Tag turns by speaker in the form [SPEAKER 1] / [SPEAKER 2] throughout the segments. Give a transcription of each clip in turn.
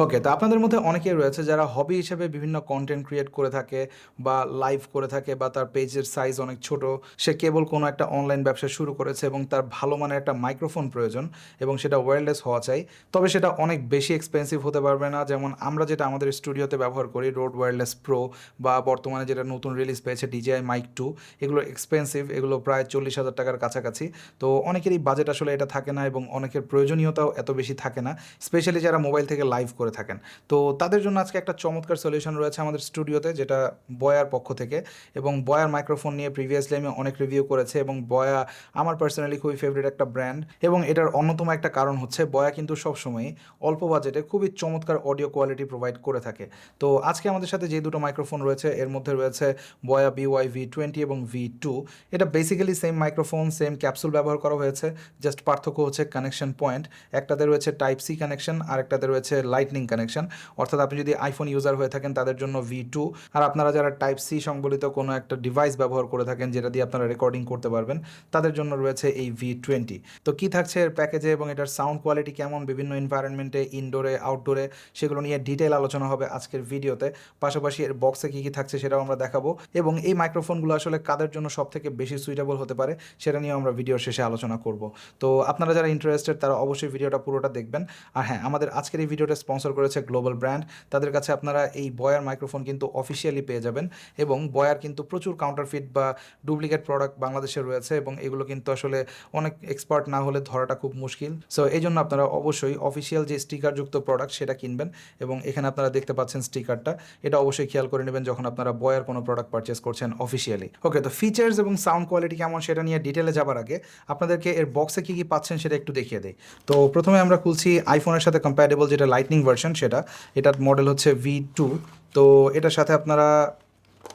[SPEAKER 1] ওকে তো আপনাদের মধ্যে অনেকেই রয়েছে যারা হবি হিসেবে বিভিন্ন কন্টেন্ট ক্রিয়েট করে থাকে বা লাইভ করে থাকে বা তার পেজের সাইজ অনেক ছোট। সে কেবল কোনো একটা অনলাইন ব্যবসা শুরু করেছে এবং তার ভালো মানের একটা মাইক্রোফোন প্রয়োজন এবং সেটা ওয়্যারলেস হওয়া চাই। তবে সেটা অনেক বেশি এক্সপেন্সিভ হতে পারবে না। যেমন আমরা যেটা আমাদের স্টুডিওতে ব্যবহার করি রোড ওয়্যারলেস প্রো বা বর্তমানে যেটা নতুন রিলিজ পেয়েছে ডিজিআই মাইক টু এগুলো এক্সপেন্সিভ এগুলো প্রায় চল্লিশ হাজার টাকার কাছাকাছি। তো অনেকেরই বাজেট আসলে এটা থাকে না এবং অনেকের প্রয়োজনীয়তাও এত বেশি থাকে না। স্পেশালি যারা মোবাইল থেকে লাইভ করে থাকেন। তো তাদের জন্য আজকে একটা চমৎকার সলিউশন রয়েছে আমাদের স্টুডিওতে যেটা বয়ার পক্ষ থেকে। এবং বয়ার মাইক্রোফোন নিয়ে প্রিভিয়াসলি আমি অনেক রিভিউ করেছে এবং বয়া আমার পার্সোনালি খুবই ফেভারিট একটা ব্র্যান্ড এবং এটার অন্যতম একটা কারণ হচ্ছে বয়া কিন্তু সবসময় অল্প বাজেটে খুবই চমৎকার অডিও কোয়ালিটি প্রোভাইড করে থাকে। তো আজকে আমাদের সাথে যে দুটো মাইক্রোফোন রয়েছে, এর মধ্যে রয়েছে Boya B Y V twenty এবং ভি টু এটা basically same microphone same capsule ব্যবহার করা হয়েছে। জাস্ট পার্থক্য হচ্ছে কানেকশন পয়েন্ট একটাতে রয়েছে টাইপ সি কানেকশন আর একটাতে রয়েছে লাইটনিং কানেকশন অর্থাৎ আপনি যদি আইফোন ইউজার হয়ে থাকেন, তাদের জন্য ভি টু আর আপনারা যারা টাইপ সি সংবলিত কোনো একটা ডিভাইস ব্যবহার করে থাকেন, যেটা দিয়ে আপনারা রেকর্ডিং করতে পারবেন, তাদের জন্য রয়েছে এই ভি টোয়েন্টি তো কী থাকছে এর প্যাকেজে এবং এটার সাউন্ড কোয়ালিটি কেমন, বিভিন্ন এনভায়রনমেন্টে ইনডোরে আউটডোরে সেগুলো নিয়ে ডিটেল আলোচনা হবে আজকের ভিডিওতে পাশাপাশি এর বক্সে কী কী থাকছে সেটাও আমরা দেখাবো। এবং এই মাইক্রোফোনগুলো আসলে কাদের জন্য সব থেকে বেশি সুইটেবল হতে পারে, সেটা নিয়ে আমরা ভিডিওর শেষে আলোচনা করব। তো আপনারা যারা ইন্টারেস্টেড তারা অবশ্যই ভিডিওটা পুরোটা দেখবেন। আর হ্যাঁ আমাদের আজকের এই ভিডিওটা স্পন্সর করেছে গ্লোবাল ব্র্যান্ড তাদের কাছে আপনারা এই বয়ার মাইক্রোফোন কিন্তু অফিসিয়ালি পেয়ে যাবেন এবং বয়ার কিন্তু প্রচুর কাউন্টারফিট বা ডুপ্লিকেট প্রোডাক্ট বাংলাদেশে রয়েছে এবং এগুলো কিন্তু আসলে অনেক এক্সপার্ট না হলে ধরাটা খুব মুশকিল। সো এই জন্য আপনারা অবশ্যই অফিসিয়াল যে স্টিকারযুক্ত প্রোডাক্ট সেটা কিনবেন এবং এখানে আপনারা দেখতে পাচ্ছেন স্টিকারটা এটা অবশ্যই খেয়াল করে নেবেন যখন আপনারা বয়ার কোনো প্রোডাক্ট পারচেস করছেন অফিসিয়ালি ওকে তো ফিচার্স এবং সাউন্ড কোয়ালিটি কেমন সেটা নিয়ে ডিটেলে যাবার আগে আপনাদেরকে এর বক্সে কী কী পাচ্ছেন সেটা একটু দেখিয়ে দেয় তো প্রথমে আমরা খুলছি আইফোনের সাথে কম্প্যাটেবল যেটা লাইটনিং সেটা। এটার মডেল হচ্ছে ভি টু তো এটার সাথে আপনারা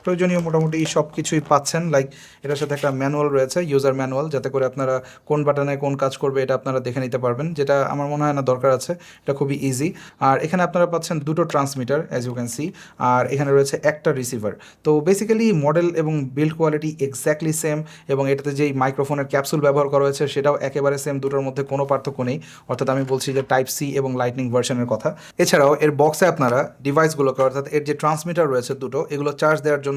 [SPEAKER 1] প্রয়োজনীয় মোটামুটি সব কিছুই পাচ্ছেন। লাইক এটার সাথে একটা ম্যানুয়াল রয়েছে ইউজার ম্যানুয়াল যাতে করে আপনারা কোন বাটনে কোন কাজ করবে এটা আপনারা দেখে নিতে পারবেন, যেটা আমার মনে হয় না দরকার আছে, এটা খুবই ইজি আর এখানে আপনারা পাচ্ছেন দুটো transmitter as you can see আর এখানে রয়েছে একটা রিসিভার তো বেসিক্যালি মডেল এবং বিল্ড কোয়ালিটি এক্স্যাক্টলি সেম এবং এটাতে যেই মাইক্রোফোনের ক্যাপসুল ব্যবহার করা হয়েছে, সেটাও একেবারে সেম দুটোর মধ্যে কোনো পার্থক্য নেই। অর্থাৎ আমি বলছি যে টাইপ সি এবং লাইটনিং ভার্সনের কথা। এছাড়াও এর বক্সে আপনারা ডিভাইসগুলোকে অর্থাৎ এর যে ট্রান্সমিটার রয়েছে দুটো, এগুলো চার্জ দেওয়ার জন্য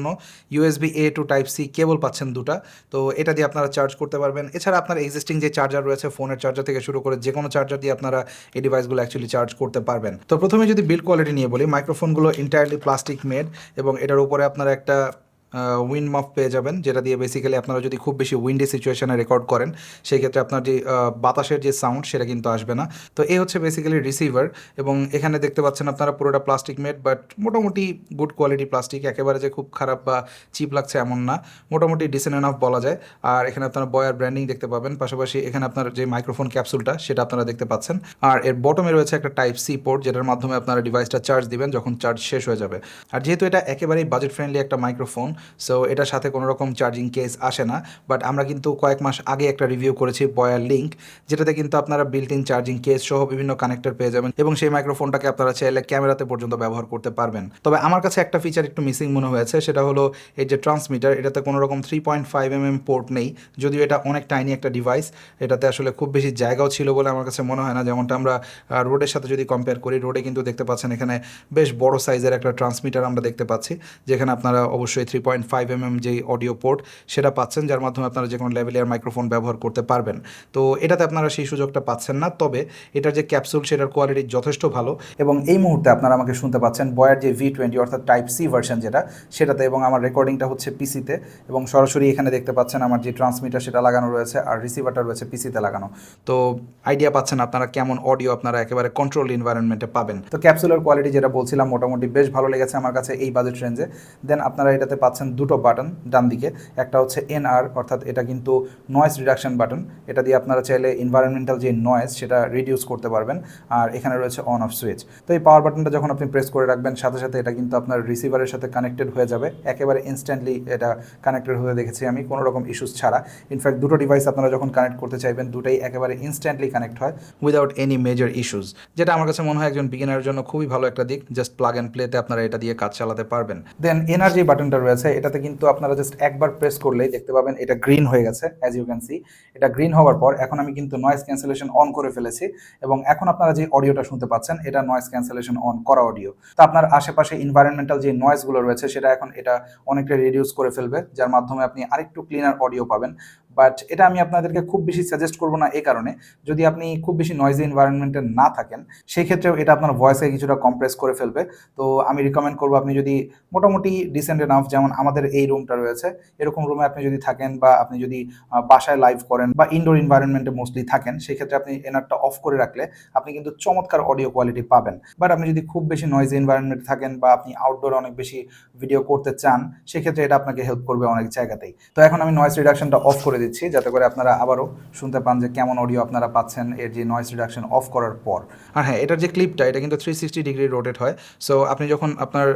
[SPEAKER 1] USB A to type C cable পাচ্ছেন দুটা। তো এটা দিয়ে আপনারা চার্জ করতে পারবেন। এছাড়া আপনার এক্সিস্টিং যে চার্জার রয়েছে ফোনের চার্জার থেকে শুরু করে যে কোনো চার্জার দিয়ে আপনারা এই ডিভাইসগুলো অ্যাকচুয়ালি চার্জ করতে পারবেন। তো প্রথমে যদি বিল্ড কোয়ালিটি নিয়ে বলি মাইক্রোফোনগুলো ইন্টায়ারলি প্লাস্টিক মেড এবং এটার উপরে আপনারা একটা উইন্ড মাফ পেয়ে যাবেন, যেটা দিয়ে বেসিক্যালি আপনারা যদি খুব বেশি উইন্ডি সিচুয়েশনে রেকর্ড করেন সেই ক্ষেত্রে আপনার যে বাতাসের যে সাউন্ড সেটা কিন্তু আসবে না। তো এই হচ্ছে বেসিক্যালি রিসিভার এবং এখানে দেখতে পাচ্ছেন আপনারা পুরোটা প্লাস্টিক মেড বাট মোটামুটি গুড কোয়ালিটি প্লাস্টিক একেবারে যে খুব খারাপ বা চিপ লাগছে এমন না। মোটামুটি ডিসেন্ট এনাফ বলা যায়। আর এখানে আপনারা বয়ার ব্র্যান্ডিং দেখতে পাবেন, পাশাপাশি এখানে আপনার যে মাইক্রোফোন ক্যাপসুলটা সেটা আপনারা দেখতে পাচ্ছেন। আর এর বটমে রয়েছে একটা টাইপ সি পোর্ট যেটার মাধ্যমে আপনারা ডিভাইসটা চার্জ দিবেন, যখন চার্জ শেষ হয়ে যাবে। আর যেহেতু এটা একেবারেই বাজেট ফ্রেন্ডলি একটা মাইক্রোফোন সো এটার সাথে কোনো রকম চার্জিং কেস আসে না বাট আমরা কিন্তু কয়েক মাস আগে একটা রিভিউ করেছি বয়ার লিঙ্ক যেটাতে কিন্তু আপনারা বিল্ট ইন চার্জিং কেস সহ বিভিন্ন কানেক্টর পেয়ে যাবেন এবং সেই মাইক্রোফোনটাকে আপনারা চাইলে ক্যামেরাতে পর্যন্ত ব্যবহার করতে পারবেন। তবে আমার কাছে একটা ফিচার একটু মিসিং মনে হয়েছে, সেটা হলো এই যে ট্রান্সমিটার এটাতে কোনো রকম three point five M M port নেই, যদিও এটা অনেক টাইনি একটা ডিভাইস এটাতে আসলে খুব বেশি জায়গাও ছিল বলে আমার কাছে মনে হয় না, যেমনটা আমরা রোডের সাথে যদি কম্পেয়ার করি রোডে কিন্তু দেখতে পাচ্ছেন এখানে বেশ বড় সাইজের একটা ট্রান্সমিটার আমরা দেখতে পাচ্ছি, যেখানে আপনারা অবশ্যই three point five M M যেই অডিও পোর্ট, সেটা পাচ্ছেন, যার মাধ্যমে আপনারা যে কোনো লেভেলের মাইক্রোফোন ব্যবহার করতে পারবেন। তো এটাতে আপনারা সেই সুযোগটা পাচ্ছেন না, তবে এটার যে ক্যাপসুল, সেটার কোয়ালিটি যথেষ্ট ভালো। এবং এই মুহূর্তে আপনারা আমাকে শুনতে পাচ্ছেন বয়ার যে ভি টোয়েন্টি অর্থাৎ টাইপ সি ভার্সন যেটা, সেটাতে এবং আমার রেকর্ডিংটা হচ্ছে পিসিতে এবং সরাসরি এখানে দেখতে পাচ্ছেন আমার যে ট্রান্সমিটার সেটা লাগানো রয়েছে, আর রিসিভারটা রয়েছে পিসিতে লাগানো। তো আইডিয়া পাচ্ছেন আপনারা কেমন অডিও আপনারা একেবারে কন্ট্রোল এনভায়রনমেন্টে পাবেন। তো ক্যাপসুলের কোয়ালিটি যেটা বলছিলাম, মোটামুটি বেশ ভালো লেগেছে আমার কাছে এই বাজেট রেঞ্জে দেন আপনারা এটাতে পাচ্ছেন দুটো বাটন ডান দিকে। একটা হচ্ছে এনআর অর্থাৎ এটা কিন্তু নয়েজ রিডাকশন বাটন এটা দিয়ে আপনারা চাইলে এনভায়রনমেন্টাল যে নয়েজ সেটা রিডিউস করতে পারবেন। আর এখানে রয়েছে অন অফ সুইচ তো এই পাওয়ার বাটনটা যখন আপনি প্রেস করে রাখবেন, সাথে সাথে এটা কিন্তু আপনার রিসিভারের সাথে কানেক্টেড হয়ে যাবে। একেবারে ইনস্ট্যান্টলি এটা কানেক্টেড হয়ে দেখেছি আমি, কোনো রকম ইস্যুস ছাড়া। ইনফ্যাক্ট দুটো ডিভাইস আপনারা যখন কানেক্ট করতে চাইবেন, দুটোই একেবারে ইনস্ট্যান্টলি কানেক্ট হয় উইদাউট এনি মেজর ইস্যুস যেটা আমার কাছে মনে হয় একজন বিগিনারের জন্য খুবই ভালো একটা দিক। জাস্ট প্লাগ অ্যান্ড প্লেতে আপনারা এটা দিয়ে কাজ চালাতে পারবেন। দেন এনার্জি বাটনটা রয়েছে এটাতে কিন্তু আপনারা জাস্ট একবার প্রেস করলেই দেখতে পাবেন এটা গ্রিন হয়ে গেছে অ্যাজ ইউ ক্যান সি এটা গ্রিন হওয়ার পর এখন আমি কিন্তু নয়েজ ক্যান্সেলেশন অন করে ফেলেছি এবং এখন আপনারা যে অডিওটা শুনতে পাচ্ছেন, এটা নয়েজ ক্যান্সেলেশন অন করা অডিও তো আপনার আশেপাশে ইনভায়রনমেন্টাল যে নয়েসগুলো রয়েছে, সেটা এখন এটা অনেকটা রিডিউস করে ফেলবে, যার মাধ্যমে আপনি আরেকটু ক্লিনার অডিও পাবেন। বাট এটা আমি আপনাদেরকে খুব বেশি সাজেস্ট করব না এই কারণে। যদি আপনি খুব বেশি নয়েজি এনভায়রনমেন্টে না থাকেন সেই ক্ষেত্রেও এটা আপনার ভয়েসে কিছুটা কম্প্রেস করে ফেলবে। তো আমি রিকমেন্ড করব আপনি যদি মোটামুটি ডিসেন্ট এনাফ যেমন আমাদের এই রুমটা রয়েছে, এরকম রুমে আপনি যদি থাকেন বা আপনি যদি বাসায় লাইভ করেন বা ইনডোর এনভায়রনমেন্টে মোস্টলি থাকেন, সেক্ষেত্রে আপনি এনারটা অফ করে রাখলে আপনি কিন্তু চমৎকার অডিও কোয়ালিটি পাবেন। বাট আপনি যদি খুব বেশি নয়েজ এনভায়রনমেন্টে থাকেন বা আপনি আউটডোরে অনেক বেশি ভিডিও করতে চান, সেক্ষেত্রে এটা আপনাকে হেল্প করবে অনেক জায়গাতেই। তো এখন আমি নয়েজ রিডাকশনটা অফ করে দিচ্ছি, যাতে করে আপনারা আবারও শুনতে পান যে কেমন অডিও আপনারা পাচ্ছেন এর যে নয়েজ রিডাকশন অফ করার পর। আর হ্যাঁ এটার যে ক্লিপটা এটা কিন্তু থ্রি সিক্সটি ডিগ্রি রোটেট হয়। সো আপনি যখন আপনার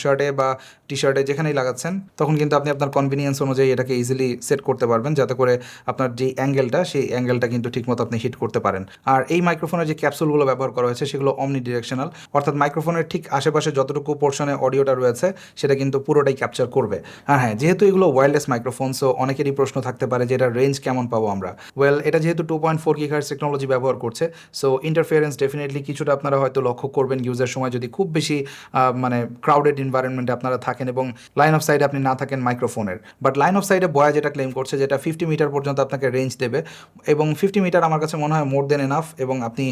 [SPEAKER 1] শার্টে বা টি শার্টে যেখানেই লাগাচ্ছেন, তখন কিন্তু আপনি আপনার কনভিনিয়েন্স অনুযায়ী এটাকে ইজিলি সেট করতে পারবেন, যাতে করে আপনার যে অ্যাঙ্গেলটা সেই অ্যাঙ্গেলটা কিন্তু ঠিকমতো আপনি হিট করতে পারেন। আর এই মাইক্রোফোনের যে ক্যাপসুলগুলো ব্যবহার করা হয়েছে, সেগুলো অমনি ডিরেকশনাল অর্থাৎ মাইক্রোফোনের ঠিক আশেপাশে যতটুকু পোর্শনে অডিওটা রয়েছে, সেটা কিন্তু পুরোটাই ক্যাপচার করবে। আর হ্যাঁ যেহেতু এগুলো ওয়্যারলেস মাইক্রোফোন সো অনেকেরই প্রশ্ন থাকতে পারে যে এটার রেঞ্জ কেমন পাবো আমরা? ওয়েল এটা যেহেতু two point four gigahertz technology ব্যবহার করছে সো ইন্টারফিয়ারেন্স ডেফিনেটলি কিছুটা আপনারা হয়তো লক্ষ্য করবেন ইউজের সময় যদি খুব বেশি মানে ক্রাউডেড এনভায়রনমেন্টে আপনারা থাকেন এবং লাইন অফ সাইডে আপনি না থাকেন মাইক্রোফোনের বাট লাইন অফ সাইডে বয়া যেটা ক্লেম করছে, যেটা ফিফটি মিটার পর্যন্ত আপনাকে রেঞ্জ দেবে, এবং ফিফটি মিটার আমার কাছে মনে হয় মোর দেন এনাফ এবং আপনি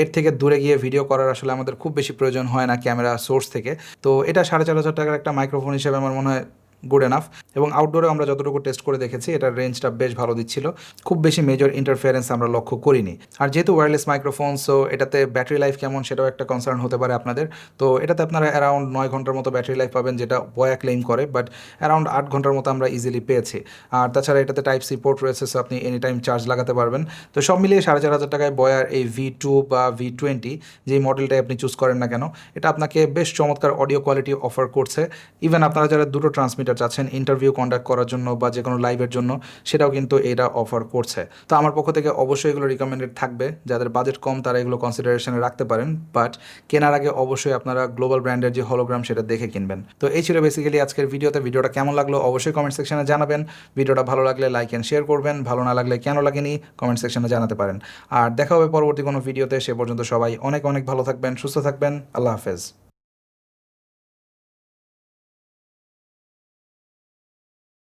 [SPEAKER 1] এর থেকে দূরে গিয়ে ভিডিও করার আসলে আমাদের খুব বেশি প্রয়োজন হয় না ক্যামেরা সোর্স থেকে। তো এটা সাড়ে চার হাজার টাকার একটা মাইক্রোফোন হিসেবে আমার মনে হয় গুড এনাফ এবং আউটডোরে আমরা যতটুকু টেস্ট করে দেখেছি, এটার রেঞ্জটা বেশ ভালো দিচ্ছিল। খুব বেশি মেজর ইন্টারফিয়ারেন্স আমরা লক্ষ্য করিনি। আর যেহেতু ওয়্যারলেস মাইক্রোফোন সো এটাতে ব্যাটারি লাইফ কেমন সেটাও একটা কনসার্ন হতে পারে আপনাদের। তো এটাতে আপনারা অ্যারাউন্ড নয় ঘণ্টার মতো ব্যাটারি লাইফ পাবেন, যেটা বয়া ক্লেম করে বাট অ্যারাউন্ড আট ঘণ্টার মতো আমরা ইজিলি পেয়েছি। আর তাছাড়া এটাতে টাইপ সি পোর্ট রয়েছে সো আপনি এনি টাইম চার্জ লাগাতে পারবেন। তো সব মিলিয়ে সাড়ে চার হাজার টাকায় বয়ার এই ভি টু বা ভি টোয়েন্টি যেই মডেলটাই আপনি চুজ করেন না কেন, এটা আপনাকে বেশ চমৎকার অডিও কোয়ালিটি অফার করছে। ইভেন আপনারা যারা দুটো ট্রান্সমিটার চাচ্ছেন ইন্টারভিউ কন্ডাক্ট করার জন্য বা যে কোনো লাইভের জন্য, সেটাও কিন্তু এটা অফার করছে। তো আমার পক্ষ থেকে অবশ্যই এগুলো রিকমেন্ডেড থাকবে। যাদের বাজেট কম, তারা এগুলো কনসিডারেশনে রাখতে পারেন। বাট কেনার আগে অবশ্যই আপনারা গ্লোবাল ব্র্যান্ডের যে হলোগ্রাম সেটা দেখে কিনবেন। তো এই ছিল বেসিক্যালি আজকের ভিডিওতে। ভিডিওটা কেমন লাগল অবশ্যই কমেন্ট সেকশনে জানাবেন। ভিডিওটা ভালো লাগলে লাইক অ্যান্ড শেয়ার করবেন। ভালো না লাগলে কেন লাগেনি কমেন্ট সেকশনে জানাতে পারেন। আর দেখা হবে পরবর্তী কোনো ভিডিওতে সে পর্যন্ত সবাই অনেক অনেক ভালো থাকবেন, সুস্থ থাকবেন। আল্লাহ হাফেজ।